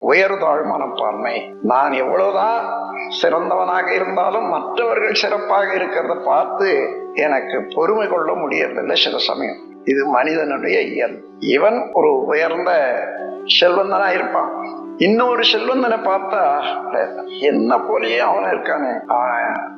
உயர்தாழ் மனப்பான்மை நான் எவ்வளவுதான் சிறந்தவனாக இருந்தாலும் மற்றவர்கள் சிறப்பாக இருக்கிறத பார்த்து எனக்கு பொறுமை கொள்ள முடியறதில்லை சில சமயம். இது மனிதனுடைய இயல். இவன் ஒரு உயர்ந்த செல்வந்தனா இருப்பான் இன்னொரு செல்வந்தனை பார்த்தா என்ன போலயே அவன் இருக்கானே.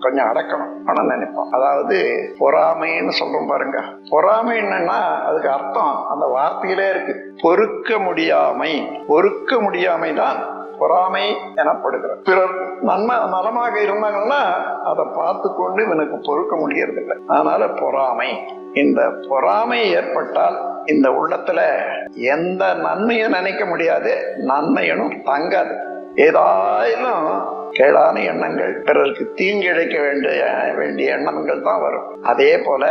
கொஞ்சம் அடக்கணும். ஆனால் நினைப்பான். அதாவது பொறாமைன்னு சொல்றோம் பாருங்க. பொறாமை என்னன்னா அதுக்கு அர்த்தம் அந்த வார்த்தையிலே இருக்கு. பொறுக்க முடியாமை. பொறுக்க முடியாமை தான் பொறாமை எனப்படுகிற பிறர் நன்மை நலமாக இருந்தாங்கன்னா அதை பார்த்து கொண்டு இவனுக்கு பொறுக்க முடியறதில்லை. அதனால பொறாமை. இந்த பொறாமை ஏற்பட்டால் இந்த உள்ளத்துல எந்த நன்மையும் நினைக்க முடியாது நன்மையனும் தங்காது. ஏதாயிலும் கேடான எண்ணங்கள். பிறருக்கு தீங்கிழைக்க வேண்டிய வேண்டிய எண்ணங்கள் தான் வரும். அதே போல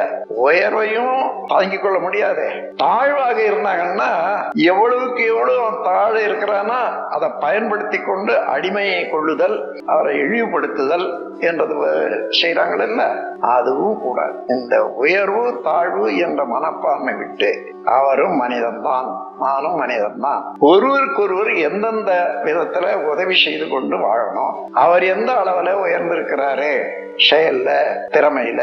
உயர்வையும் தாங்கிக் கொள்ள முடியாது. தாழ்வாக இருந்தாங்கன்னா எவ்வளவுக்கு எவ்வளவு தாழ இருக்கிறானா அதை பயன்படுத்தி கொண்டு அடிமையை கொள்ளுதல் அவரை இழிவுபடுத்துதல் என்றது செய்யறாங்கள் இல்ல? அதுவும் கூட இந்த உயர்வு தாழ்வு என்ற மனப்பான்மை விட்டு அவரும் மனிதன்தான் நானும் மனிதன்தான். ஒருவருக்கொருவர் எந்தெந்த விதத்துல உதவி செய்து கொண்டு வாழணும் அவர் எந்த அளவுல உயர்ந்திருக்கிறாரு? செயல்ல திறமையில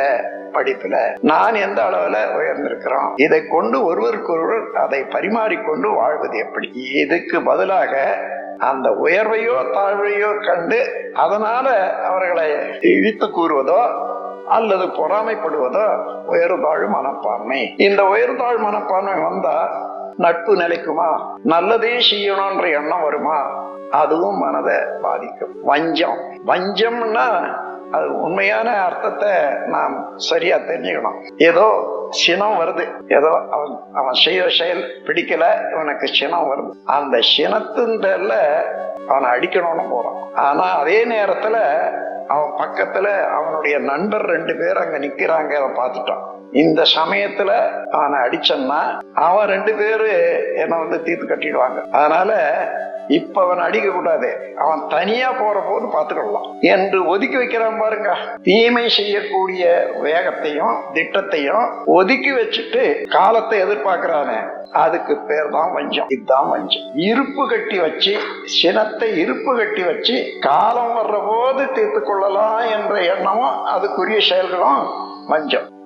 படிப்புல. நான் எந்த அளவுல உயர்ந்திருக்கிறோம்? இதை கொண்டு ஒருவருக்கொருவர் அதை பரிமாறிக்கொண்டு வாழ்வது எப்படி? இதுக்கு பதிலாக அந்த உயர்வையோ தாழ்வையோ கண்டு அதனால அவர்களை இழித்து கூறுவதோ அல்லது பொறாமைப்படுவதோ உயர்தாழ் மனப்பான்மை. இந்த உயர்தாழ் மனப்பான்மை வந்தா நட்பு நிலைக்குமா? நல்லதே செய்யணும்ன்ற எண்ணம் வருமா? அதுவும் மனதை பாதிக்கும். வஞ்சம். வஞ்சம்னா அது உண்மையான அர்த்தத்தை நாம் சரியா தெரிஞ்சுக்கணும். ஏதோ சினம் வருது. ஏதோ அவன் அவன் செய்ய செயல் பிடிக்கல இவனுக்கு சினம் வருது. அந்த சினத்துல அவனை அடிக்கணும்னு போறான் ஆனா அதே நேரத்துல அவன் பக்கத்துல அவனுடைய நண்பர் ரெண்டு பேர் அங்க நிக்கிறாங்க அதை பார்த்துட்டான். இந்த சமயத்துல அவனை அடிச்சன்னா அவன் ரெண்டு பேரு என்னை வந்து தீர்த்து கட்டிடுவாங்க. அதனால இப்ப அவன் அடிக்க கூடாது. அவன் தனியா போற போது பார்த்துக்கொள்ளலாம். என்று ஒதுக்கி வைக்கிறான் பாருங்க. தீமை செய்யக்கூடிய வேகத்தையும் திட்டத்தையும் ஒதுக்கி வச்சுட்டு காலத்தை எதிர்பார்க்கிறானே அதுக்கு பேர் தான் வஞ்சம். இதுதான் வஞ்சம். இருப்பு கட்டி வச்சு சினத்தை இருப்பு கட்டி வச்சு காலம் வர்ற போது தீர்த்து கொள்ளலாம் என்ற எண்ணமும் அதுக்குரிய செயல்களும் வஞ்சம்.